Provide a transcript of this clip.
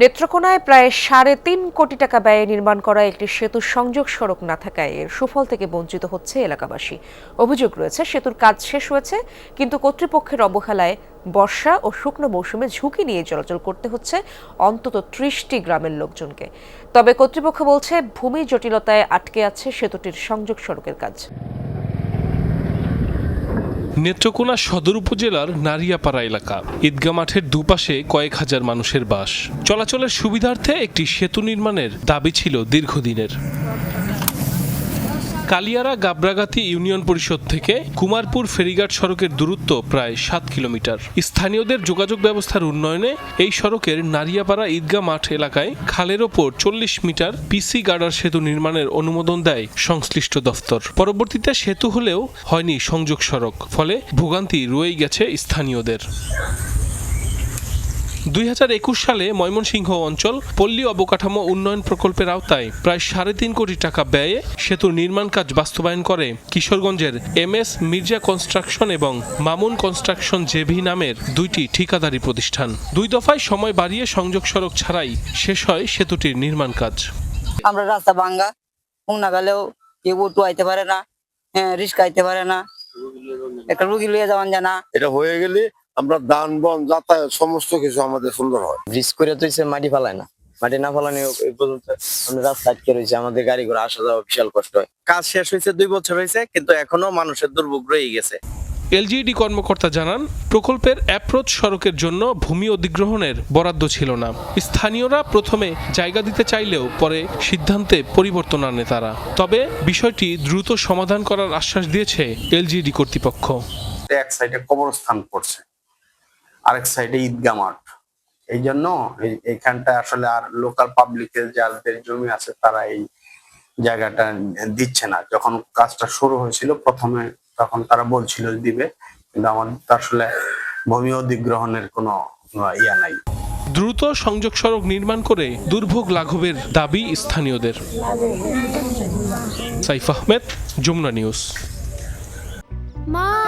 নেত্রকোনায় প্রায় সাড়ে তিন কোটি টাকা ব্যয়ে নির্মাণ করা একটি সেতুর সংযোগ সড়ক না থাকায় এর সুফল থেকে বঞ্চিত হচ্ছে এলাকাবাসী। অভিযোগ রয়েছে, সেতুর কাজ শেষ হয়েছে, কিন্তু কর্তৃপক্ষের অবহেলায় বর্ষা ও শুকনো মৌসুমে ঝুঁকি নিয়ে চলাচল করতে হচ্ছে অন্তত ত্রিশটি গ্রামের লোকজনকে। তবে কর্তৃপক্ষ বলছে, ভূমি জটিলতায় আটকে আছে সেতুটির সংযোগ সড়কের কাজ। নেত্রকোনা সদর উপজেলার নারিয়াপাড়া এলাকা। ঈদগা মাঠের দুপাশে কয়েক হাজার মানুষের বাস। চলাচলের সুবিধার্থে একটি সেতু নির্মাণের দাবি ছিল দীর্ঘদিনের। কালিয়ারা গাবরাগাতি ইউনিয়ন পরিষদ থেকে কুমারপুর ফেরিঘাট সড়কের দূরত্ব প্রায় সাত কিলোমিটার। স্থানীয়দের যোগাযোগ ব্যবস্থার উন্নয়নে এই সড়কের নারিয়াপাড়া ঈদগা মাঠ এলাকায় খালের ওপর চল্লিশ মিটার পিসি গার্ডার সেতু নির্মাণের অনুমোদন দেয় সংশ্লিষ্ট দফতর। পরবর্তীতে সেতু হলেও হয়নি সংযোগ সড়ক, ফলে ভোগান্তি রয়েই গেছে স্থানীয়দের। দুই হাজার একুশ সালে ময়মনসিংহ অঞ্চল পল্লী অবকাঠামো উন্নয়ন প্রকল্পের আওতায় প্রায় সাড়ে তিন কোটি টাকা ব্যয়ে সেতুর নির্মাণ কাজ বাস্তবায়ন করে। কিশোরগঞ্জের এম এস মির্জা কনস্ট্রাকশন এবং মামুন কনস্ট্রাকশন জেভি নামের দুইটি ঠিকাদারি প্রতিষ্ঠান। দুই দফায় সময় বাড়িয়ে সংযোগ সড়ক ছাড়াই শেষ হয় সেতুটির নির্মাণ কাজ। আমরা রাস্তা ভাঙ্গা উন্না গেলেও কেউ অটো আইতে পারে না হ্যাঁ রিস্ক আইতে পারে না। একটা রুগী লিয়ে যাওয়ান জানা এটা হয়ে গেলে আমরা দান বন যাতায়াত সমস্ত কিছু আমাদের সুন্দর হয়। ব্রিজ করে তো মাটি ফালায় না। মাটি না ফালানি এই পর্যন্ত আমরা রাস্তা আটকে রয়েছে আমাদের গাড়ি ঘোড়া আসা যাওয়া বিশাল কষ্ট হয়। কাজ শেষ হয়েছে দুই বছর হয়েছে কিন্তু এখনও মানুষের দুর্ভোগ রয়ে গেছে। এলজিইডি কর্মকর্তা জানান প্রকল্পের অ্যাপ্রোচ সড়কের জন্য ভূমি অধিগ্রহণের বরাদ্দ ছিল না। স্থানীয়রা প্রথমে জায়গা দিতে চাইলেও পরে সিদ্ধান্তে পরিবর্তন আনে তারা। তবে বিষয়টি দ্রুত সমাধান করার আশ্বাস দিয়েছে এলজিইডি কর্তৃপক্ষ। এক সাইডে কবরস্থান পড়ছে আরেক সাইডে ঈদগা মাঠ। এই জন্য এই- এইখানটা আসলে আর লোকাল পাবলিকের যাদের জমি আছে তারা এই জায়গাটা দিচ্ছে না। যখন কাজটা শুরু হয়েছিল প্রথমে তখন তারা বলছিল দিবে কিন্তু আমাদের তো আসলে ভূমি অধিগ্রহণের কোনো ইয়া নাই। দ্রুত সংযোগ সড়ক নির্মাণ করে দুর্ভোগ লাঘবের দাবি স্থানীয়দের। সাইফ আহমেদ যমুনা নিউজ। মা!